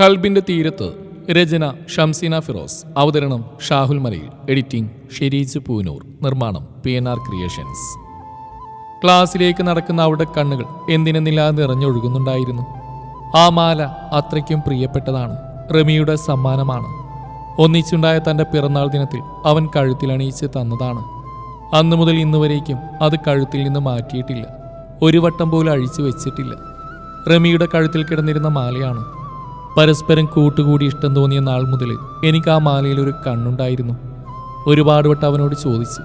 കൽബിന്റെ തീരത്ത് രചന ഷംസീന ഫിറോസ് അവതരണം ഷാഹുൽ മലയിൽ എഡിറ്റിംഗ് ഷെരീജ് പൂനൂർ നിർമ്മാണം പി എൻ ആർ ക്രിയേഷൻസ്. ക്ലാസ്സിലേക്ക് നടക്കുന്ന അവളുടെ കണ്ണുകൾ എന്തിനെന്നില്ലാതെ നിറഞ്ഞൊഴുകുന്നുണ്ടായിരുന്നു. ആ മാല അത്രയ്ക്കും പ്രിയപ്പെട്ടതാണ് റമിയുടെ സമ്മാനമാണ്. ഒന്നിച്ചുണ്ടായ തന്റെ പിറന്നാൾ ദിനത്തിൽ അവൻ കഴുത്തിലണിയിച്ച് തന്നതാണ്. അന്നു മുതൽ ഇന്നുവരേക്കും അത് കഴുത്തിൽ നിന്ന് മാറ്റിയിട്ടില്ല. ഒരു വട്ടം പോലും അഴിച്ചു വെച്ചിട്ടില്ല. റമിയുടെ കഴുത്തിൽ കിടന്നിരുന്ന മാലയാണ് പരസ്പരം കൂട്ടുകൂടി ഇഷ്ടം തോന്നിയ നാൾ മുതൽ എനിക്ക് ആ മാലയിൽ ഒരു കണ്ണുണ്ടായിരുന്നു. ഒരുപാട് വട്ടം അവനോട് ചോദിച്ചു.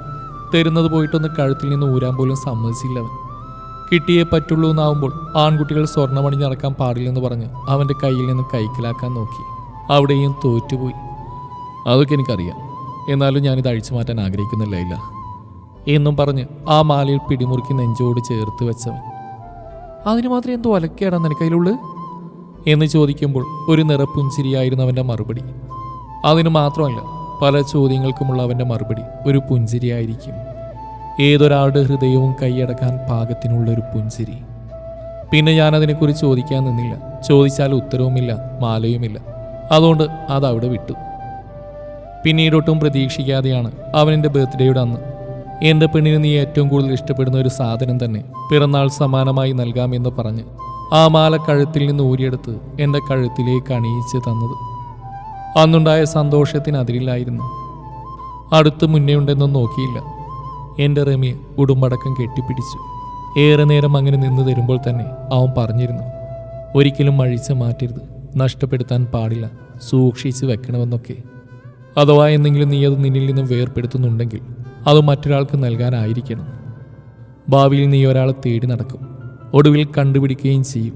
തരുന്നത് പോയിട്ടൊന്ന് കഴുത്തിൽ നിന്ന് ഊരാൻ പോലും സമ്മതിച്ചില്ല അവൻ. കിട്ടിയേ പറ്റുള്ളൂ എന്നാവുമ്പോൾ ആൺകുട്ടികൾ സ്വർണമണിഞ്ഞ് നടക്കാൻ പാടില്ലെന്ന് പറഞ്ഞ് അവന്റെ കയ്യിൽ നിന്ന് കൈക്കലാക്കാൻ നോക്കി. അവിടെയും തോറ്റുപോയി. അതൊക്കെ എനിക്കറിയാം. എന്നാലും ഞാനിത് അഴിച്ചു മാറ്റാൻ ആഗ്രഹിക്കുന്നില്ല ഇല്ല എന്നും പറഞ്ഞ് ആ മാലയിൽ പിടിമുറുക്കി നെഞ്ചോട് ചേർത്ത് വെച്ചവൻ. അതിന് മാത്രം എന്തോ അലക്കേടാ നിനക്കതിലുള്ളത് എന്ന് ചോദിക്കുമ്പോൾ ഒരു നിറപ്പുഞ്ചിരിയായിരുന്നു അവന്റെ മറുപടി. അതിന് മാത്രമല്ല പല ചോദ്യങ്ങൾക്കുമുള്ള അവന്റെ മറുപടി ഒരു പുഞ്ചിരിയായിരിക്കും. ഏതൊരാളുടെ ഹൃദയവും കൈയടക്കാൻ പാകത്തിനുള്ള ഒരു പുഞ്ചിരി. പിന്നെ ഞാൻ അതിനെക്കുറിച്ച് ചോദിക്കാൻ നിന്നില്ല. ചോദിച്ചാൽ ഉത്തരവുമില്ല മാലയുമില്ല. അതുകൊണ്ട് അതവിടെ വിട്ടു. പിന്നീടൊട്ടും പ്രതീക്ഷിക്കാതെയാണ് അവനെന്റെ ബർത്ത്ഡേയുടെ അന്ന്. എന്റെ പെണ്ണിന് നീ ഏറ്റവും കൂടുതൽ ഇഷ്ടപ്പെടുന്ന ഒരു സാധനം തന്നെ പിറന്നാൾ സമാനമായി നൽകാമെന്ന് പറഞ്ഞ് ആ മാല കഴുത്തിൽ നിന്ന് ഊരിയെടുത്ത് എന്റെ കഴുത്തിലേക്ക് അണിയിച്ച് തന്നത്. അന്നുണ്ടായ സന്തോഷത്തിന് അതിരില്ലായിരുന്നു. അടുത്ത് മുന്നേ ഉണ്ടെന്നും നോക്കിയില്ല. എന്റെ റമിയെ ഉടുമ്പടക്കം കെട്ടിപ്പിടിച്ചു. ഏറെ നേരം അങ്ങനെ നിന്ന് തരുമ്പോൾ തന്നെ അവൻ പറഞ്ഞിരുന്നു ഒരിക്കലും അഴിച്ച് മാറ്റരുത്. നഷ്ടപ്പെടുത്താൻ പാടില്ല. സൂക്ഷിച്ച് വെക്കണമെന്നൊക്കെ. അഥവാ എന്തെങ്കിലും നീ അത് നിന്നിൽ നിന്ന് വേർപ്പെടുത്തുന്നുണ്ടെങ്കിൽ അത് മറ്റൊരാൾക്ക് നൽകാനായിരിക്കണം. ഭാവിയിൽ നീ ഒരാളെ തേടി നടക്കും. ഒടുവിൽ കണ്ടുപിടിക്കുകയും ചെയ്യും.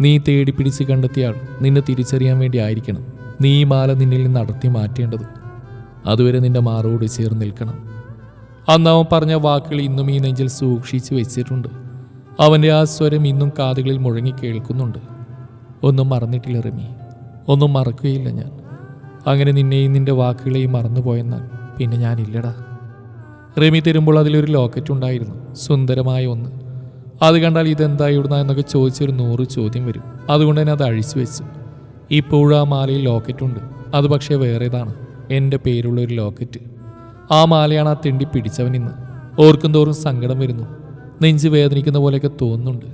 നീ തേടി പിടിച്ച് കണ്ടെത്തിയാൽ നിന്നെ തിരിച്ചറിയാൻ വേണ്ടി ആയിരിക്കണം. നീ ഈ മാല നിന്നിൽ നിന്ന് അടർത്തി മാറ്റേണ്ടത്. അതുവരെ നിന്റെ മാറോട് ചേർന്ന് നിൽക്കണം. അന്ന് അവൻ പറഞ്ഞ വാക്കുകൾ ഇന്നും ഈ നെഞ്ചിൽ സൂക്ഷിച്ചു വെച്ചിട്ടുണ്ട്. അവന്റെ ആ സ്വരം ഇന്നും കാതുകളിൽ മുഴങ്ങി കേൾക്കുന്നുണ്ട്. ഒന്നും മറന്നിട്ടില്ല റമി. ഒന്നും മറക്കുകയില്ല ഞാൻ. അങ്ങനെ നിന്നെയും നിന്റെ വാക്കുകളെയും മറന്നുപോയെന്നാൽ പിന്നെ ഞാനില്ലടാ റമി തരുമ്പോൾ അതിലൊരു ലോക്കറ്റ് ഉണ്ടായിരുന്നു. സുന്ദരമായ ഒന്ന്. അത് കണ്ടാൽ ഇതെന്താ ഇവിടുന്ന എന്നൊക്കെ ചോദിച്ചൊരു നൂറ് ചോദ്യം വരും. അതുകൊണ്ട് തന്നെ അത് അഴിച്ചു വെച്ചു. ഇപ്പോഴും ആ മാലയിൽ ലോക്കറ്റുണ്ട് അത് പക്ഷേ വേറേതാണ്. എന്റെ പേരുള്ള ഒരു ലോക്കറ്റ്. ആ മാലയാണ് ആ തിണ്ടി പിടിച്ചവൻ ഇന്ന്. ഓർക്കും തോറും സങ്കടം വരുന്നു. നെഞ്ച് വേദനിക്കുന്ന പോലെയൊക്കെ തോന്നുന്നുണ്ട്.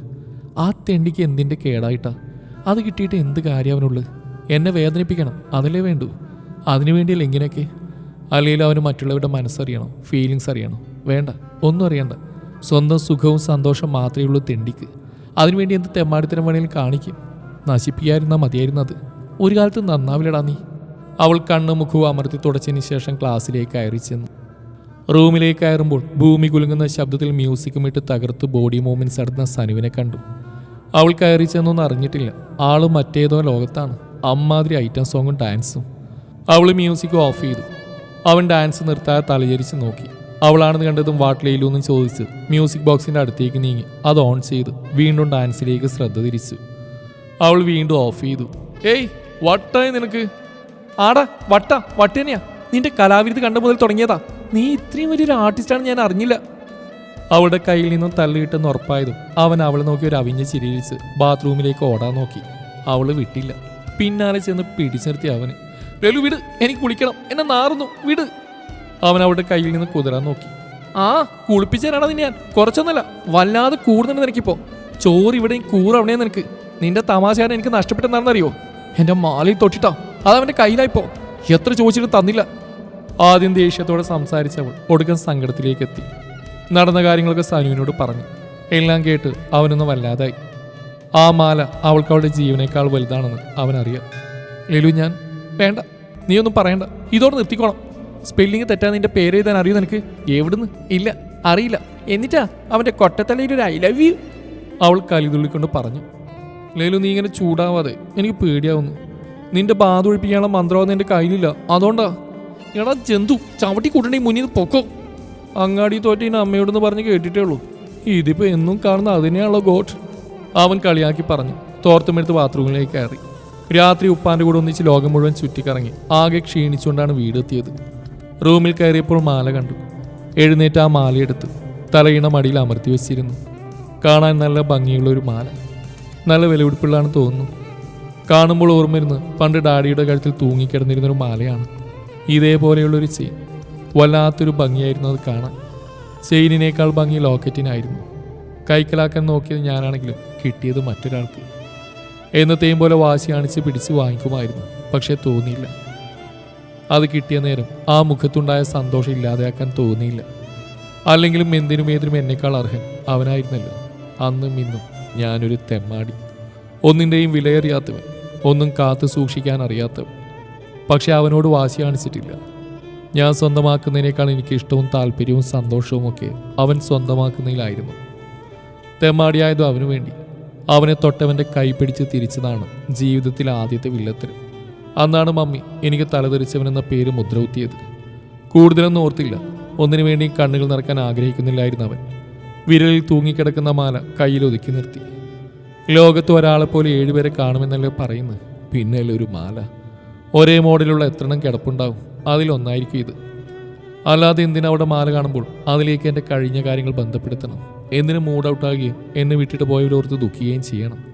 ആ തെണ്ടിക്ക് എന്തിന്റെ കേടായിട്ടാ? അത് കിട്ടിയിട്ട് എന്ത് കാര്യം അവനുള്ളു എന്നെ വേദനിപ്പിക്കണം. അതല്ലേ വേണ്ടൂ? അതിനുവേണ്ടിയല്ല ഇങ്ങനെയൊക്കെ? അല്ലെങ്കിൽ അവന് മറ്റുള്ളവരുടെ മനസ്സറിയണം. ഫീലിങ്സ് അറിയണം. വേണ്ട. ഒന്നും അറിയണ്ട. സ്വന്തം സുഖവും സന്തോഷം മാത്രമേ ഉള്ളൂ തെണ്ടിക്ക്. അതിനുവേണ്ടി എന്ത് തെമ്മാടിത്തരം വേണമെങ്കിലും കാണിക്കും. നശിപ്പിക്കാതിരുന്നാൽ മതിയായിരുന്നത്. ഒരു കാലത്ത് നന്നാവില്ലടാ നീ. അവൾ കണ്ണ് മുഖവും അമർത്തി തുടച്ചതിന് ശേഷം ക്ലാസ്സിലേക്ക് കയറി ചെന്നു. റൂമിലേക്ക് കയറുമ്പോൾ ഭൂമി കുലുങ്ങുന്ന ശബ്ദത്തിൽ മ്യൂസിക്കും ഇട്ട് തകർത്ത് ബോഡി മൂവ്മെന്റ്സ് നടത്തുന്ന സനുവിനെ കണ്ടു. അവൾ കയറി ചെന്നൊന്നും അറിഞ്ഞിട്ടില്ല. ആൾ മറ്റേതോ ലോകത്താണ്. അമ്മാതിരി ഐറ്റം സോങ്ങും ഡാൻസും. അവൾ മ്യൂസിക് ഓഫ് ചെയ്തു. അവൻ ഡാൻസ് നിർത്താതെ തലചരിച്ച് നോക്കി. അവളാണെന്ന് കണ്ടതും വാട്ടിലേലു എന്ന് ചോദിച്ച് മ്യൂസിക് ബോക്സിന്റെ അടുത്തേക്ക് നീങ്ങി. അത് ഓൺ ചെയ്ത് വീണ്ടും ഡാൻസിലേക്ക് ശ്രദ്ധ തിരിച്ചു. അവൾ വീണ്ടും ഓഫ് ചെയ്തു. ഏയ് വട്ടായി നിനക്ക്? ആടാ വട്ട വട്ട് തന്നെയാ നിന്റെ കലാവിരുത് കണ്ട മുതൽ തുടങ്ങിയതാ. നീ ഇത്രയും വലിയൊരു ആർട്ടിസ്റ്റാണ് ഞാൻ അറിഞ്ഞില്ല. അവളുടെ കയ്യിൽ നിന്നും തള്ളിയിട്ടെന്ന് ഉറപ്പായതും അവൻ അവളെ നോക്കി ഒരു അവിഞ്ഞ ചിരിയിച്ച് ബാത്റൂമിലേക്ക് ഓടാൻ നോക്കി. അവൾ വിട്ടില്ല. പിന്നാലെ ചെന്ന് പിടിച്ചു നിർത്തി അവന്. രലു വിട്. എനിക്ക് കുളിക്കണം എന്നെ നാറുന്നു. വിട്. അവൻ അവളുടെ കയ്യിൽ നിന്ന് കുതിരാൻ നോക്കി. ആ കുളിപ്പിച്ചാലാണ് നിന്നെ ഞാൻ. കുറച്ചൊന്നല്ല വല്ലാതെ കൂടുന്നുണ്ട് നിനക്കിപ്പോ ചോറ് ഇവിടെയും കൂറ് അവിടെയും നിനക്ക്. നിന്റെ തമാശയാണ് എനിക്ക് നഷ്ടപ്പെട്ടെന്നാണെന്നറിയോ എന്റെ മാലയിൽ തൊട്ടിട്ടാ. അതവന്റെ കയ്യിലായിപ്പോ എത്ര ചോദിച്ചിട്ട് തന്നില്ല. ആദ്യം ദേഷ്യത്തോടെ സംസാരിച്ചവൾ ഒടുക്കം സങ്കടത്തിലേക്ക് എത്തി. നടന്ന കാര്യങ്ങളൊക്കെ സനുവിനോട് പറഞ്ഞു. എല്ലാം കേട്ട് അവനൊന്ന് വല്ലാതായി. ആ മാല അവൾക്ക് അവളുടെ ജീവനേക്കാൾ വലുതാണെന്ന് അവനറിയാം. ലെലു ഞാൻ വേണ്ട. നീ ഒന്നും പറയണ്ട. ഇതോടെ നിർത്തിക്കോണം സ്പെല്ലിങ് തെറ്റാ നിന്റെ പേര് എഴുതാൻ അറിയോ നിനക്ക്? എവിടുന്ന്? ഇല്ല അറിയില്ല. എന്നിട്ടാ അവന്റെ കൊട്ടത്തലയിൽ ഒരു ഐ ലവ് യു? അവൾ കലിതുള്ളിക്കൊണ്ട് പറഞ്ഞു. ലേലു നീ ഇങ്ങനെ ചൂടാവാതെ എനിക്ക് പേടിയാവുന്നു. നിന്റെ ബാധ ഒഴിപ്പിക്കാനുള്ള മന്ത്രമൊന്നും എന്റെ കയ്യിലില്ല. അതുകൊണ്ടാ. എടാ ജന്തു ചവിട്ടി കൂട്ടണേ മുന്നിൽ പൊക്കോ. അങ്ങാടി തോറ്റ ഇനി അമ്മയോടെന്ന് പറഞ്ഞ് കേട്ടിട്ടേ ഉള്ളൂ. ഇതിപ്പോ എന്നും കാണുന്ന അതിനെയാണല്ലോ ഗോട്ട് അവൻ കളിയാക്കി പറഞ്ഞു. തോർത്തുമെടുത്ത് ബാത്റൂമിലേക്ക് കയറി. രാത്രി ഉപ്പാന്റെ കൂടെ ഒന്നിച്ച് ലോകം മുഴുവൻ ചുറ്റിക്കറങ്ങി. ആകെ ക്ഷീണിച്ചുകൊണ്ടാണ് വീടെത്തിയത്. റൂമിൽ കയറിയപ്പോൾ മാല കണ്ടു. എഴുന്നേറ്റ് ആ മാലയെടുത്ത് തലയിണ മടിയിൽ അമർത്തി വെച്ചിരുന്നു. കാണാൻ നല്ല ഭംഗിയുള്ള ഒരു മാല. നല്ല വിലപിടിപ്പുള്ളതാണ് തോന്നുന്നു. കാണുമ്പോൾ ഓർമ്മയിരുന്ന് പണ്ട് ഡാഡിയുടെ കഴുത്തിൽ തൂങ്ങിക്കിടന്നിരുന്നൊരു മാലയാണ്. ഇതേപോലെയുള്ളൊരു ചെയിൻ വല്ലാത്തൊരു ഭംഗിയായിരുന്നു അത് കാണാൻ. ചെയിനിനേക്കാൾ ഭംഗി ലോക്കറ്റിനായിരുന്നു. കൈക്കലാക്കാൻ നോക്കിയത് ഞാനാണെങ്കിലും കിട്ടിയത് മറ്റൊരാൾക്ക്. എന്നത്തെയും പോലെ വാശി കാണിച്ച് പിടിച്ച് വാങ്ങിക്കുമായിരുന്നു. പക്ഷേ തോന്നിയില്ല. അത് കിട്ടിയ നേരം ആ മുഖത്തുണ്ടായ സന്തോഷം ഇല്ലാതെയാക്കാൻ തോന്നിയില്ല. അല്ലെങ്കിലും എന്തിനും ഏതിനും എന്നേക്കാൾ അർഹൻ അവനായിരുന്നല്ലോ. അന്നും ഇന്നും ഞാനൊരു തെമ്മാടി. ഒന്നിന്റെയും വിലയറിയാത്തവൻ ഒന്നും കാത്തു സൂക്ഷിക്കാൻ അറിയാത്തവൻ. പക്ഷെ അവനോട് വാശി കാണിച്ചിട്ടില്ല. ഞാൻ സ്വന്തമാക്കുന്നതിനേക്കാൾ എനിക്ക് ഇഷ്ടവും താല്പര്യവും സന്തോഷവും ഒക്കെ അവൻ സ്വന്തമാക്കുന്നതിലായിരുന്നു. തെമ്മാടിയായതും അവനു വേണ്ടി അവനെ തൊട്ടവന്റെ കൈ പിടിച്ച് തിരിച്ചതാണ് ജീവിതത്തിലെ ആദ്യത്തെ വില്ലത്തരം. അന്നാണ് മമ്മി എനിക്ക് തലതെറിച്ചവനെന്ന പേര് മുദ്രകുത്തിയത്. കൂടുതലൊന്നും ഓർത്തില്ല. ഒന്നിനു വേണ്ടി കണ്ണുകൾ നിറക്കാൻ ആഗ്രഹിക്കുന്നില്ലായിരുന്നു അവൻ. വിരലിൽ തൂങ്ങിക്കിടക്കുന്ന മാല കയ്യിൽ ഒതുക്കി നിർത്തി. ലോകത്ത് ഒരാളെപ്പോലെ ഏഴുപേരെ കാണുമെന്നല്ലേ പറയുന്നത്. പിന്നെയല്ലേ ഒരു മാല? ഒരേ മോഡലുള്ള എത്രണ്ണം കിടപ്പുണ്ടാവും. അതിലൊന്നായിരിക്കും ഇത്. അല്ലാതെ എന്തിനാ അവിടെ മാല കാണുമ്പോൾ അതിലേക്ക് എന്റെ കഴിഞ്ഞ കാര്യങ്ങൾ ബന്ധപ്പെടുത്തണം? എന്തിനു മൂഡ് ഔട്ടാകുകയും എന്നെ വിട്ടിട്ട് പോയവരോർത്ത് ദുഃഖിക്കുകയും ചെയ്യണം?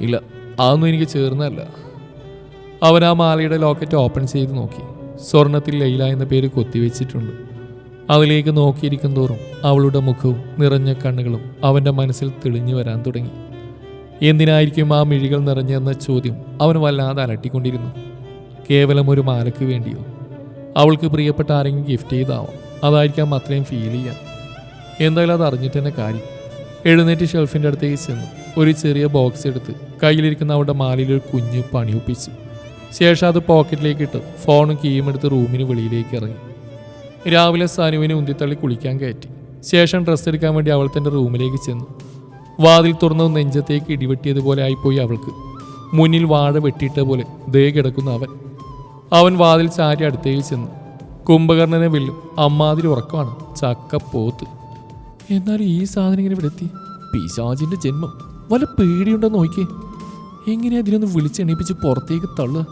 ഇല്ല അതൊന്നും എനിക്ക് ചേർന്നല്ല അവൻ ആ മാലയുടെ ലോക്കറ്റ് ഓപ്പൺ ചെയ്ത് നോക്കി. സ്വർണത്തിൽ ലൈല എന്ന പേര് കൊത്തിവെച്ചിട്ടുണ്ട്. അതിലേക്ക് നോക്കിയിരിക്കും തോറും അവളുടെ മുഖവും നിറഞ്ഞ കണ്ണുകളും അവന്റെ മനസ്സിൽ തെളിഞ്ഞു വരാൻ തുടങ്ങി. എന്തിനായിരിക്കും ആ മിഴികൾ നിറഞ്ഞെന്ന ചോദ്യം അവൻ വല്ലാതെ അലട്ടിക്കൊണ്ടിരുന്നു. കേവലം ഒരു മാലയ്ക്ക് വേണ്ടിയോ? അവൾക്ക് പ്രിയപ്പെട്ട ആരെങ്കിലും ഗിഫ്റ്റ് ചെയ്താവാം? അതായിരിക്കാം അത്രയും ഫീൽ ചെയ്യാൻ. എന്തായാലും അത് അറിഞ്ഞിട്ട് തന്നെ കാര്യം. എഴുന്നേറ്റ് ഷെൽഫിന്റെ അടുത്തേക്ക് ചെന്നു. ഒരു ചെറിയ ബോക്സ് എടുത്ത് കയ്യിലിരിക്കുന്ന അവളുടെ മാലയിൽ ഒരു കുഞ്ഞ് പണിയൊപ്പിച്ചു ശേഷം അത് പോക്കറ്റിലേക്ക് ഇട്ട്. ഫോണും കീയും എടുത്ത് റൂമിന് വെളിയിലേക്ക് ഇറങ്ങി. രാവിലെ സനുവിനെ ഉന്തിത്തള്ളി കുളിക്കാൻ കയറ്റി. ശേഷം ഡ്രസ്സ് എടുക്കാൻ വേണ്ടി അവൾ തന്റെ റൂമിലേക്ക് ചെന്നു. വാതിൽ തുറന്ന് നെഞ്ചത്തേക്ക് ഇടിവെട്ടിയതുപോലെ ആയിപ്പോയി അവൾക്ക്. മുന്നിൽ വാഴ വെട്ടിയിട്ട പോലെ ദേ കിടക്കുന്ന അവൻ. അവൻ വാതിൽ ചാരി അടുത്തേക്ക് ചെന്നു. കുംഭകർണനെ വെല്ലും. അമ്മാതിരി ഉറക്കമാണ്. ചക്ക പോത്ത്. എന്നാലും ഈ സാധനം ഇങ്ങനെ ഇവിടെ എത്തി? പിശാചിന്റെ ജന്മം. വല്ല പേടിയുണ്ടോ നോക്കി എങ്ങനെയാ ഇതിനൊന്ന് വിളിച്ചെണീപ്പിച്ച് പുറത്തേക്ക് തള്ളുക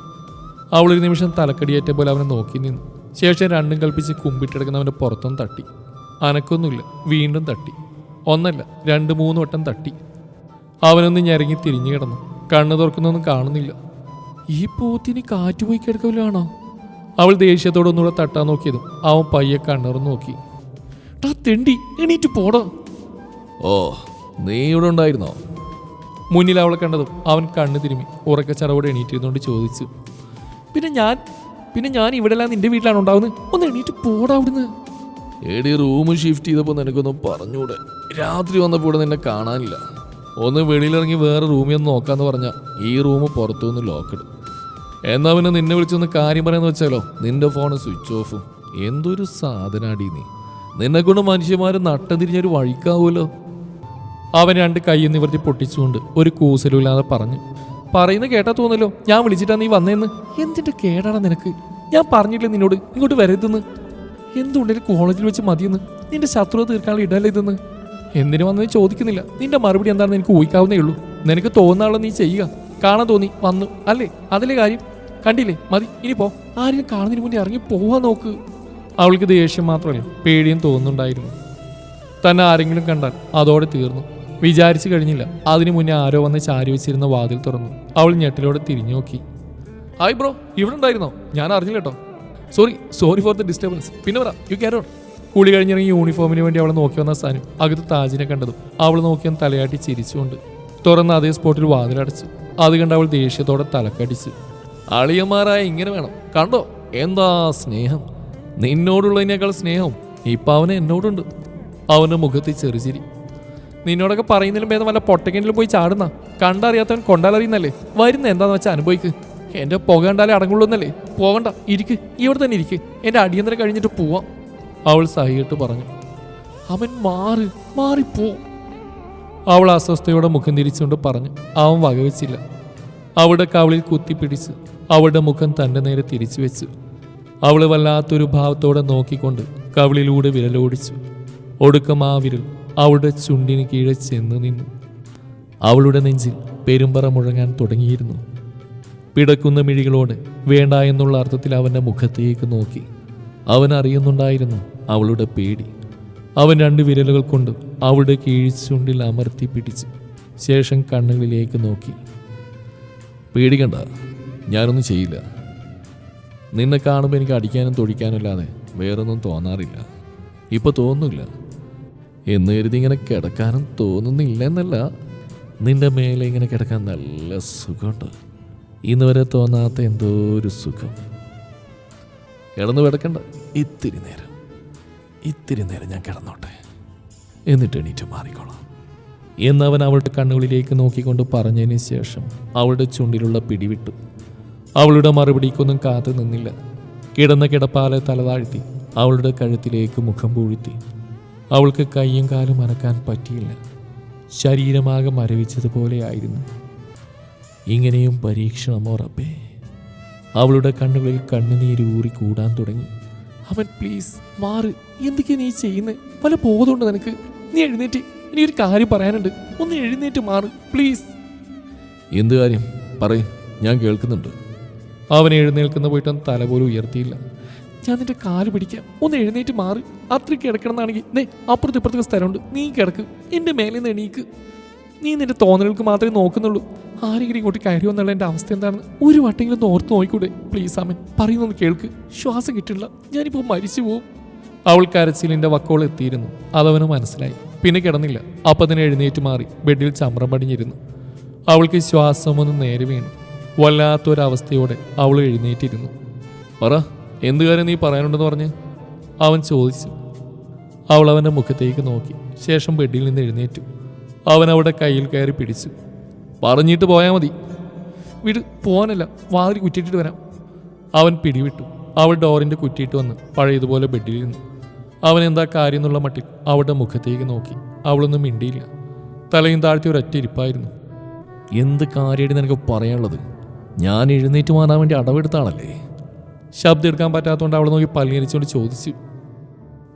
ഒരു നിമിഷം തലക്കടിയേറ്റ പോലെ അവനെ നോക്കി നിന്നു. ശേഷം രണ്ടും കൽപ്പിച്ച് കുമ്പിട്ടെടുക്കുന്നവന്റെ പുറത്തൊന്നും തട്ടി. അനക്കൊന്നുമില്ല വീണ്ടും തട്ടി. ഒന്നല്ല രണ്ട് മൂന്ന് വട്ടം തട്ടി. അവനൊന്ന് ഞെരങ്ങി തിരിഞ്ഞു കിടന്നു. കണ്ണു തുറക്കുന്നൊന്നും കാണുന്നില്ല. ഈ പോത്തിന് കാറ്റ് പോയി കിടക്കലാണോ അവൾ ദേഷ്യത്തോടെ ഒന്നുകൂടെ തട്ടാൻ നോക്കിയതും അവൻ പയ്യെ കണ്ണുറന്ന് നോക്കി. ടാ തെണ്ടി എണീറ്റ് പോടോ. ഓ നീ ഇവിടെ ഉണ്ടായിരുന്നോ? മുന്നിൽ അവളെ കണ്ടതും അവൻ കണ്ണു തിരുമി ഉറക്ക ചടവോടെ എണീറ്റിരുന്നുകൊണ്ട് ചോദിച്ചു പിന്നെ ഞാൻ പിന്നെ ഞാൻ ഇവിടെല്ലാം നിന്റെ വീട്ടിലാണ് ഉണ്ടാവുന്നത്? ഒന്ന് എണീറ്റ് പോടാ അവിടുന്ന്. എടി റൂം ഷിഫ്റ്റ് ചെയ്തപ്പോൾ നിനക്കൊന്ന് പറഞ്ഞൂടെ? രാത്രി വന്നപ്പോൾ നിന്നെ കാണാനില്ല. ഒന്ന് വെളിയിലിറങ്ങി വേറെ റൂമിൽ ഒന്ന് നോക്കാന്ന് പറഞ്ഞാൽ ഈ റൂം പുറത്തുനിന്ന് ലോക്കിടും എന്നാ പിന്നെ നിന്നെ വിളിച്ചൊന്ന് കാര്യം പറയാന്ന് വെച്ചാലോ? നിന്റെ ഫോൺ സ്വിച്ച് ഓഫും എന്തൊരു സാധനാടി നീ. നിന്നെ കൊണ്ട് മനുഷ്യന്മാർ നട്ടം തിരിഞ്ഞൊരു വഴിക്കാവുമല്ലോ അവൻ രണ്ട് കൈ നിവർത്തി പൊട്ടിച്ചുകൊണ്ട് ഒരു കൂസലുമില്ലാതെ പറഞ്ഞു പറയുന്നത് കേട്ടാ തോന്നല്ലോ ഞാൻ വിളിച്ചിട്ടാ നീ വന്നേന്ന്. എന്തിന്റെ കേടാണ് നിനക്ക്? ഞാൻ പറഞ്ഞില്ലേ നിന്നോട് ഇങ്ങോട്ട് വരരുതെന്ന്? എന്തുകൊണ്ടൊരു കോളേജിൽ വെച്ച് മതിയെന്ന്? നിന്റെ ശത്രുത തീർക്കാനുള്ള ഇടല്ല ഇതെന്ന്? എന്തിനു വന്നത് ചോദിക്കുന്നില്ല. നിന്റെ മറുപടി എന്താണെന്ന് എനിക്ക് ഊഹിക്കാവുന്നേ ഉള്ളൂ. നിനക്ക് തോന്നാനുള്ള നീ ചെയ്യുക. കാണാൻ തോന്നി വന്നു. അല്ലേ? അതിലെ കാര്യം? കണ്ടില്ലേ? മതി ഇനി പോ. ആരെയും കാണുന്നതിന് മുന്നേ ഇറങ്ങി പോവാൻ നോക്ക്. അവൾക്ക് ദേഷ്യം മാത്രമല്ല പേടിയും തോന്നുന്നുണ്ടായിരുന്നു. തന്നെ ആരെങ്കിലും കണ്ടാൽ അതോടെ തീർന്നു. വിചാരിച്ചു കഴിഞ്ഞില്ല. അതിനു മുന്നേ ആരോ വന്ന് ചാരി വെച്ചിരുന്ന വാതിൽ തുറന്നു. അവൾ ഞെട്ടിലോടെ തിരിഞ്ഞു നോക്കി. ഹായ് ബ്രോ ഇവിടെ ഉണ്ടായിരുന്നോ? ഞാൻ അറിഞ്ഞില്ല കേട്ടോ sorry sorry for the disturbance. പിന്നെ പറ യു ക്യാരി കുളി കഴിഞ്ഞിറങ്ങി യൂണിഫോമിന് വേണ്ടി അവളെ നോക്കി വന്ന സാനും അകത്ത് താജിനെ കണ്ടതും അവൾ നോക്കിയാൻ തലയാട്ടി ചിരിച്ചുകൊണ്ട് തുറന്ന് അതേ സ്പോട്ടിൽ വാതിലടച്ചു. അത് കണ്ട് അവൾ ദേഷ്യത്തോടെ തലക്കടിച്ചു. അളിയന്മാരായ ഇങ്ങനെ വേണം. കണ്ടോ? എന്താ സ്നേഹം? നിന്നോടുള്ളതിനേക്കാൾ സ്നേഹം ഇപ്പം അവന് എന്നോടുണ്ട്. അവന്റെ മുഖത്ത് ചെറുചിരി നിന്നോടൊക്കെ പറയുന്നതിലും ഭേദം വല്ല പൊട്ടക്കിണ്ടിലും പോയി ചാടുന്ന? കണ്ടറിയാത്തവൻ കൊണ്ടാലറിയുന്നല്ലേ? വരുന്ന എന്താന്ന് വെച്ചാൽ അനുഭവിക്ക്. എന്റെ പുക കണ്ടാലേ അടങ്ങുള്ളൂന്നല്ലേ? പോവണ്ട ഇരിക്ക്. ഇവിടെ തന്നെ ഇരിക്ക്. എന്റെ അടിയന്തരം കഴിഞ്ഞിട്ട് പോവാം. അവൾ സഹിയിട്ട് പറഞ്ഞു. അവൻ മാറി മാറിപ്പോ. അവൾ അസ്വസ്ഥയോടെ മുഖം തിരിച്ചുകൊണ്ട് പറഞ്ഞു. അവൻ വകവെച്ചില്ല അവളുടെ കവളിൽ കുത്തിപ്പിടിച്ച് അവളുടെ മുഖം തന്റെ നേരെ തിരിച്ചു വെച്ചു. അവൾ വല്ലാത്തൊരു ഭാവത്തോടെ നോക്കിക്കൊണ്ട് കവിളിലൂടെ വിരലോടിച്ചു. ഒടുക്കം ആ വിരൽ അവളുടെ ചുണ്ടിന് കീഴെ ചെന്ന് നിന്നു. അവളുടെ നെഞ്ചിൽ പെരുമ്പറ മുഴങ്ങാൻ തുടങ്ങിയിരുന്നു. പിടക്കുന്ന മിഴികളോട് വേണ്ട എന്നുള്ള അർത്ഥത്തിൽ അവന്റെ മുഖത്തേക്ക് നോക്കി. അവൻ അറിയുന്നുണ്ടായിരുന്നു അവളുടെ പേടി. അവൻ രണ്ട് വിരലുകൾ കൊണ്ട് അവളുടെ കീഴ്ചുണ്ടിൽ അമർത്തി പിടിച്ച് ശേഷം കണ്ണുകളിലേക്ക് നോക്കി. പേടിക്കണ്ട ഞാനൊന്നും ചെയ്യില്ല. നിന്നെ കാണുമ്പോൾ എനിക്ക് അടിക്കാനും തൊഴിക്കാനും അല്ലാതെ വേറൊന്നും തോന്നാറില്ല. ഇപ്പോൾ തോന്നുന്നില്ല. എന്ന് കരുതി ഇങ്ങനെ കിടക്കാനും തോന്നുന്നില്ല എന്നല്ല നിന്റെ മേലെ ഇങ്ങനെ കിടക്കാൻ നല്ല സുഖമുണ്ട്. ഇന്ന് വരെ തോന്നാത്ത എന്തോ ഒരു സുഖം. കിടന്നു കിടക്കണ്ട ഇത്തിരി നേരം. ഇത്തിരി നേരം ഞാൻ കിടന്നോട്ടെ. എന്നിട്ട് എണീറ്റ് മാറിക്കോളാം. എന്നവൻ അവളുടെ കണ്ണുകളിലേക്ക് നോക്കിക്കൊണ്ട് പറഞ്ഞതിന് ശേഷം അവളുടെ ചുണ്ടിലുള്ള പിടിവിട്ടു. അവളുടെ മറുപടിക്കൊന്നും കാത്തു നിന്നില്ല. കിടന്ന കിടപ്പാലെ തലതാഴ്ത്തി അവളുടെ കഴുത്തിലേക്ക് മുഖം പൂഴ്ത്തി. അവൾക്ക് കൈയും കാലും അനക്കാൻ പറ്റിയില്ല. ശരീരമാകെ മരവിച്ചതുപോലെയായിരുന്നു ഇങ്ങനെയും പരീക്ഷണമോ റബ്ബേ അവളുടെ കണ്ണുകളിൽ കണ്ണുനീരൂറി കൂടാൻ തുടങ്ങി. അവൻ പ്ലീസ് മാറ്. എന്തൊക്കെയാ നീ ചെയ്യുന്നത് പല ബോധമുണ്ട് നിനക്ക്? നീ എഴുന്നേറ്റ്. ഇനി ഒരു കാര്യം പറയാനുണ്ട്. ഒന്ന് എഴുന്നേറ്റ് മാറ്. പ്ലീസ്. എന്ത് കാര്യം? പറയും. ഞാൻ കേൾക്കുന്നുണ്ട്. അവൻ എഴുന്നേൽക്കുന്ന പോയിട്ടും തല പോലും ഉയർത്തിയില്ല. ഞാൻ നിന്റെ കാൽ പിടിക്കാം. ഒന്ന് എഴുന്നേറ്റ് മാറി. അത്രയ്ക്ക് കിടക്കണമെന്നാണെങ്കിൽ ദേ അപ്പുറത്ത് ഇപ്പുറത്തൊക്കെ സ്ഥലമുണ്ട്. നീ കിടക്ക്. എന്റെ മേലെ നിന്ന് എണീക്ക്. നീ നിന്റെ തോന്നലുകൾക്ക് മാത്രമേ നോക്കുന്നുള്ളൂ. ആരെങ്കിലും ഇങ്ങോട്ട് കയറി വന്നുള്ള എന്റെ അവസ്ഥ എന്താണെന്ന് ഒരു വട്ടെങ്കിലും ഒന്ന് ഓർത്ത് നോക്കിക്കൂടെ. പ്ലീസ് അമ്മൻ പറയുന്നൊന്ന് കേൾക്ക്. ശ്വാസം കിട്ടില്ല. ഞാനിപ്പോൾ മരിച്ചു പോകും അവൾ കരച്ചിലിന്റെ വക്കോൾ എത്തിയിരുന്നു. അതവന് മനസ്സിലായി. പിന്നെ കിടന്നില്ല. അപ്പം തന്നെ എഴുന്നേറ്റ് മാറി. ബെഡിൽ ചമ്രം പടിഞ്ഞിരുന്നു. അവൾക്ക് ശ്വാസം ഒന്ന് നേരെ വീണു. വല്ലാത്തൊരവസ്ഥയോടെ അവൾ എഴുന്നേറ്റിരുന്നു. പറ. എന്ത് കാര്യം നീ പറയാനുണ്ടെന്ന് പറഞ്ഞ്? അവൻ ചോദിച്ചു. അവൾ അവന്റെ മുഖത്തേക്ക് നോക്കി. ശേഷം ബെഡിൽ നിന്ന് എഴുന്നേറ്റു. അവൻ അവിടെ കയ്യിൽ കയറി പിടിച്ചു. പറഞ്ഞിട്ട് പോയാൽ മതി. വീട് പോകാനല്ല വാതിൽ കുറ്റിയിട്ടിട്ട് വരാം. അവൻ പിടിവിട്ടു. അവൾ ഡോറിന്റെ കുറ്റിയിട്ട് വന്ന് പഴയതുപോലെ ബെഡിൽ നിന്ന്. അവൻ എന്താ കാര്യം എന്നുള്ള മട്ടിൽ അവളുടെ മുഖത്തേക്ക് നോക്കി. അവളൊന്നും മിണ്ടിയില്ല. തലയും താഴ്ത്തി ഒരൊറ്റ ഇരിപ്പായിരുന്നു. എന്ത് കാര്യമായിട്ട് നിനക്ക് പറയാനുള്ളത്? ഞാൻ എഴുന്നേറ്റ് മാറാൻ വേണ്ടി അടവെടുത്താണല്ലേ ശബ്ദം എടുക്കാൻ പറ്റാത്തതുകൊണ്ട് അവൾ നോക്കി പല്ലിയരിച്ചുകൊണ്ട് ചോദിച്ചു.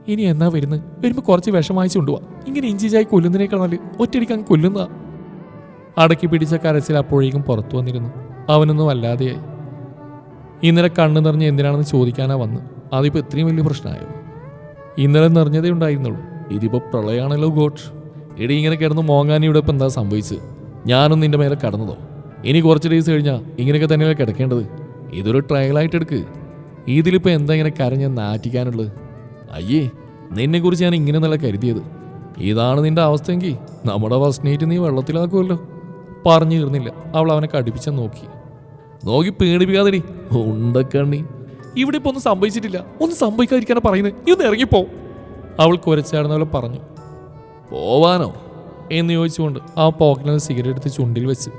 ഇനി എന്നാ വരുന്നത് വരുമ്പോൾ കുറച്ച് വിഷം വാങ്ങിച്ചു കൊണ്ടുപോവാ ഇങ്ങനെ ഇഞ്ചിച്ചായി കൊല്ലുന്നതിനേക്കാൾ നല്ല ഒറ്റയടിക്ക് അങ്ങ് കൊല്ലുന്നതാ. അടക്കി പിടിച്ച കരച്ചിൽ അപ്പോഴേക്കും പുറത്തു വന്നിരുന്നു. അവനൊന്നും വല്ലാതെയായി. ഇന്നലെ കണ്ണു നിറഞ്ഞ് എന്തിനാണെന്ന് ചോദിക്കാനാ വന്ന്? അതിപ്പോൾ ഇത്രയും വലിയ പ്രശ്നമായോ? ഇന്നലെ നിറഞ്ഞതേ ഉണ്ടായിരുന്നുള്ളൂ. ഇതിപ്പോൾ പ്രളയമാണല്ലോ ഗോഡ്. എടി ഇങ്ങനെ കിടന്ന് മോങ്ങാനിയുടെ ഇപ്പം എന്താ സംഭവിച്ചത്? ഞാനും നിന്റെ മേലെ കടന്നതോ? ഇനി കുറച്ച് ഡേയ്സ് കഴിഞ്ഞാൽ ഇങ്ങനെയൊക്കെ തന്നെയല്ലേ കിടക്കേണ്ടത്? ഇതൊരു ട്രയലായിട്ട് എടുക്ക്. ഇതിലിപ്പോൾ എന്താ ഇങ്ങനെ കരഞ്ഞ് നാറ്റിക്കാനുള്ളത്? അയ്യേ നിന്നെക്കുറിച്ച് ഞാൻ ഇങ്ങനെ നല്ല കരുതിയത്. ഇതാണ് നിന്റെ അവസ്ഥയെങ്കിൽ നമ്മുടെ ഫസ്റ്റ് നൈറ്റ് നീ വെള്ളത്തിലാക്കുമല്ലോ പറഞ്ഞു തീർന്നില്ല. അവൾ അവനെ കടുപ്പിച്ച നോക്കി. നോക്കി പേടിപ്പിക്കാതെടി. ഉണ്ടക്കണ്ണി ഇവിടെ ഇപ്പൊ ഒന്നും സംഭവിച്ചിട്ടില്ല. ഒന്നും സംഭവിക്കാതിരിക്കാനാ പറയുന്നത് നീ ഒന്ന് ഇറങ്ങിപ്പോ. അവൾ കുരച്ചാടുന്ന പോലെ പറഞ്ഞു. പോവാനോ? എന്ന് ചോദിച്ചുകൊണ്ട് ആ പോക്കറ്റിൽ നിന്ന് സിഗരറ്റ് എടുത്ത് ചുണ്ടിൽ വെച്ച്.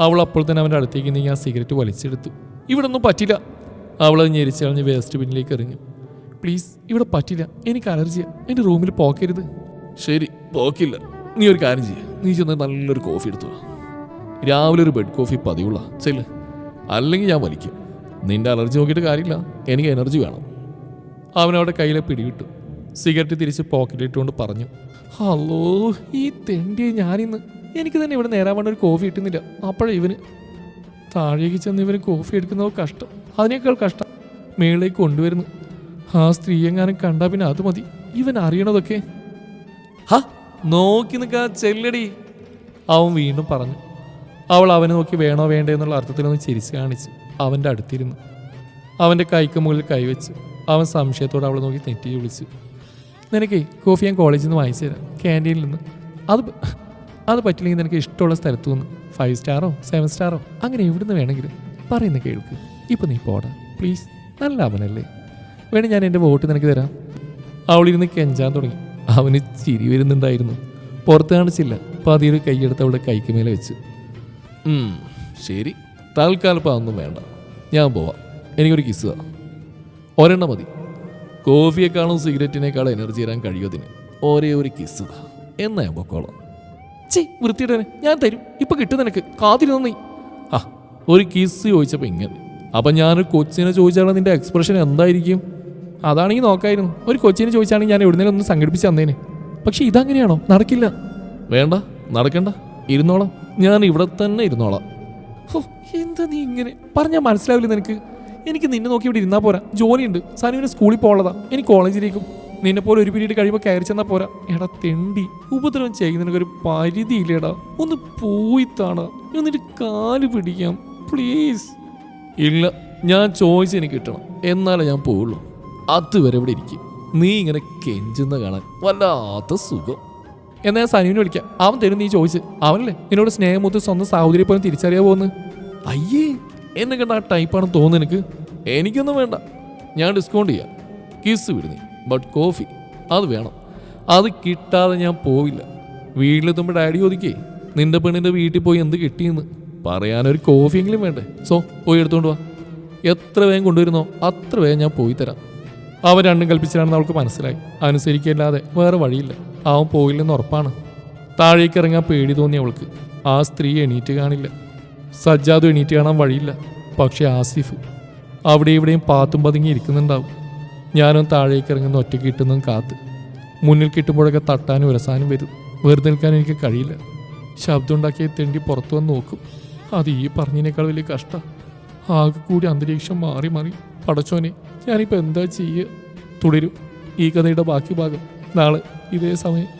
അവൾ അപ്പോൾ തന്നെ അവന്റെ അടുത്തേക്ക് നീങ്ങി ആ സിഗരറ്റ് വലിച്ചെടുത്തു. ഇവിടെ ഒന്നും പറ്റില്ല. അവൾ അത് ഞെരിച്ചളഞ്ഞ് വേസ്റ്റ് ബിന്നിലേക്ക് എറിഞ്ഞു. പ്ലീസ് ഇവിടെ പറ്റില്ല. എനിക്ക് അലർജിയാ. എന്റെ റൂമിൽ പോക്കരുത്. ശരി പോക്കില്ല. നീ ഒരു കാര്യം ചെയ്യുക നീ ചെന്ന് നല്ലൊരു കോഫി എടുത്തു. രാവിലെ ഒരു ബെഡ് കോഫി പതിവുള്ള. ചെല്ല്. അല്ലെങ്കിൽ ഞാൻ വലിക്കും. നിന്റെ അലർജി നോക്കിയിട്ട് കാര്യമില്ല. എനിക്ക് എനർജി വേണം. അവനവിടെ കയ്യിലെ പിടികിട്ടു സിഗരറ്റ് തിരിച്ച് പോക്കറ്റിലിട്ടുകൊണ്ട് പറഞ്ഞു. ഹലോ ഈ തെണ്ടിയെ ഞാനിന്ന്. എനിക്ക് തന്നെ ഇവിടെ നേരാൻ വേണ്ട ഒരു കോഫി കിട്ടുന്നില്ല. അപ്പോഴേ ഇവന് താഴേക്ക് ചെന്ന് ഇവർ കോഫി എടുക്കുന്നത് കഷ്ടം. അതിനേക്കാൾ കഷ്ടം. മേളിലേക്ക് കൊണ്ടുവരുന്നു. ആ സ്ത്രീ എങ്ങാനും കണ്ടാ പിന്നെ അത് മതി. ഇവൻ അറിയണതൊക്കെ. ഹ നോക്കി നിൽക്കാ ചെല്ലടി. അവൻ വീണ്ടും പറഞ്ഞു. അവൾ അവനെ നോക്കി വേണോ വേണ്ടേ എന്നുള്ള അർത്ഥത്തിലൊന്ന് ചിരിച്ച് കാണിച്ച് അവന്റെ അടുത്തിരുന്നു. അവന്റെ കൈക്ക് മുകളിൽ കൈവച്ച് അവൻ സംശയത്തോടെ അവളെ നോക്കി തെറ്റി വിളിച്ചു. നിനക്കേ കോഫി ഞാൻ കോളേജിൽ നിന്ന് വാങ്ങിച്ചു തരാം. ക്യാന്റീനിൽ നിന്ന്. അത് അത് പറ്റില്ലെങ്കിൽ നിനക്ക് ഇഷ്ടമുള്ള സ്ഥലത്തു നിന്ന് ഫൈവ് സ്റ്റാറോ സെവൻ സ്റ്റാറോ അങ്ങനെ എവിടുന്ന് വേണമെങ്കിലും പറയുന്ന കേൾക്ക്. ഇപ്പം നീ പോടാ പ്ലീസ് നല്ല അവനല്ലേ. വേണേ ഞാൻ എന്റെ വോട്ട് നിനക്ക് തരാം. അവളിരുന്ന് കെഞ്ചാൻ തുടങ്ങി. അവന് ചിരി വരുന്നുണ്ടായിരുന്നു. പുറത്ത് കാണിച്ചില്ല. പതിയൊരു കൈയെടുത്ത് അവളുടെ കൈക്ക് മേലെ വെച്ച്. ശരി. തൽക്കാലം ഇപ്പം അതൊന്നും വേണ്ട. ഞാൻ പോവാം. എനിക്കൊരു കിസ് താ ഒരെണ്ണം മതി. കോഫിയെക്കാളും സിഗരറ്റിനേക്കാളും എനർജി തരാൻ കഴിയുമതിന് ഒരേ ഒരു കിസ് എന്നാ ഞാൻ പൊക്കോളാം. ചേ വൃത്തിയുടെ ഞാൻ തരും. ഇപ്പൊ കിട്ടും നിനക്ക്. കാതിരുന്ന നീ? ആ ഒരു കിസ് ചോദിച്ചപ്പോൾ ഇങ്ങനെ. അപ്പം ഞാനൊരു കൊച്ചിനെ ചോദിച്ചാണ് നിന്റെ എക്സ്പ്രഷൻ എന്തായിരിക്കും? അതാണെങ്കിൽ നോക്കായിരുന്നു. ഒരു കൊച്ചിനെ ചോദിച്ചാണെങ്കിൽ ഞാൻ എവിടുന്നേലും ഒന്ന് സംഘടിപ്പിച്ച് തന്നേനെ. പക്ഷെ ഇതങ്ങനെയാണോ? നടക്കില്ല. വേണ്ട നടക്കണ്ട. ഇരുന്നോളാം. ഞാൻ ഇവിടെ തന്നെ ഇരുന്നോളാം. ഹോ എന്താ നീ ഇങ്ങനെ? പറഞ്ഞാൽ മനസ്സിലാവില്ല നിനക്ക്. എനിക്ക് നിന്നെ നോക്കി ഇവിടെ ഇരുന്നാൽ പോരാ. ജോലിയുണ്ട്. സാനുവിന് സ്കൂളിൽ പോകാനുള്ളതാ. എനിക്ക് കോളേജിലേക്കും നിന്നെ പോലെ ഒരു പിരീഡ് കഴിയുമ്പോൾ കയറി ചെന്നാൽ പോരാ. എടാ തെണ്ടി. ഉപദ്രവം ചെയ്യുന്നതിനൊക്കെ ഒരു പരിധിയില്ലേടാ. ഒന്ന് പോയി താണ. എന്നിട്ട് കാൽ പിടിക്കാം. പ്ലീസ്. ഇല്ല ഞാൻ ചോദിച്ചു എനിക്ക് കിട്ടണം. എന്നാലേ ഞാൻ പോവുള്ളൂ. അതുവരെ ഇവിടെ ഇരിക്കും. നീ ഇങ്ങനെ കെഞ്ചുന്ന കാണാൻ വല്ലാത്ത സുഖം. എന്നാ ഞാൻ സനുവിനെ വിളിക്കാം. അവൻ തരും നീ ചോദിച്ച് അവനല്ലേ? നിന്നോട് സ്നേഹമൂത്ത് സ്വന്തം സാഹോദര്യം പോലും തിരിച്ചറിയാൻ പോകുന്നു അയ്യേ എന്നെ കണ്ട ആ ടൈപ്പാണെന്ന് തോന്നുന്നു എനിക്ക് എനിക്കൊന്നും വേണ്ട. ഞാൻ ഡിസ്കൗണ്ട് ചെയ്യാം. കിസ് വിടുന്നി ബട്ട് കോഫി അത് വേണം. അത് കിട്ടാതെ ഞാൻ പോവില്ല. വീട്ടിലെത്തുമ്പോൾ ഡാഡി ചോദിക്കേ നിന്റെ പെണ്ണിന്റെ വീട്ടിൽ പോയി എന്ത് കിട്ടിയെന്ന്? പറയാനൊരു കോഫിയെങ്കിലും വേണ്ടേ? സോ പോയി എടുത്തുകൊണ്ട് വാ. എത്ര വേഗം കൊണ്ടുവരുന്നോ അത്ര വേഗം ഞാൻ പോയി തരാം. അവൻ രണ്ടും കൽപ്പിച്ചിട്ടാണെന്ന് അവൾക്ക് മനസ്സിലായി. അനുസരിക്കല്ലാതെ വേറെ വഴിയില്ല. അവൻ പോയില്ലെന്ന് ഉറപ്പാണ്. താഴേക്ക് ഇറങ്ങാൻ പേടി തോന്നി അവൾക്ക്. ആ സ്ത്രീ എണീറ്റ് കാണില്ല. സജ്ജാദ് എണീറ്റ് കാണാൻ വഴിയില്ല. പക്ഷേ ആസിഫ് അവിടെ ഇവിടെയും പാത്തും പതുങ്ങി ഇരിക്കുന്നുണ്ടാവും. ഞാനും താഴേക്ക് ഇറങ്ങുന്ന ഒറ്റയ്ക്ക് കിട്ടുന്നതും കാത്ത്. മുന്നിൽ കിട്ടുമ്പോഴൊക്കെ തട്ടാനും ഉരസാനും വരും. വെറുതെ നിൽക്കാൻ എനിക്ക് കഴിയില്ല. ശബ്ദമുണ്ടാക്കിയ തെണ്ടി പുറത്തു വന്ന് നോക്കും. അത് ഈ പറഞ്ഞതിനേക്കാൾ വലിയ കഷ്ട. ആകെ കൂടി അന്തരീക്ഷം മാറി മാറി. പടച്ചോനെ ഞാനിപ്പോൾ എന്താ ചെയ്യുക തുടരും. ഈ കഥയുടെ ബാക്കി ഭാഗം. നാളെ ഇതേ സമയം.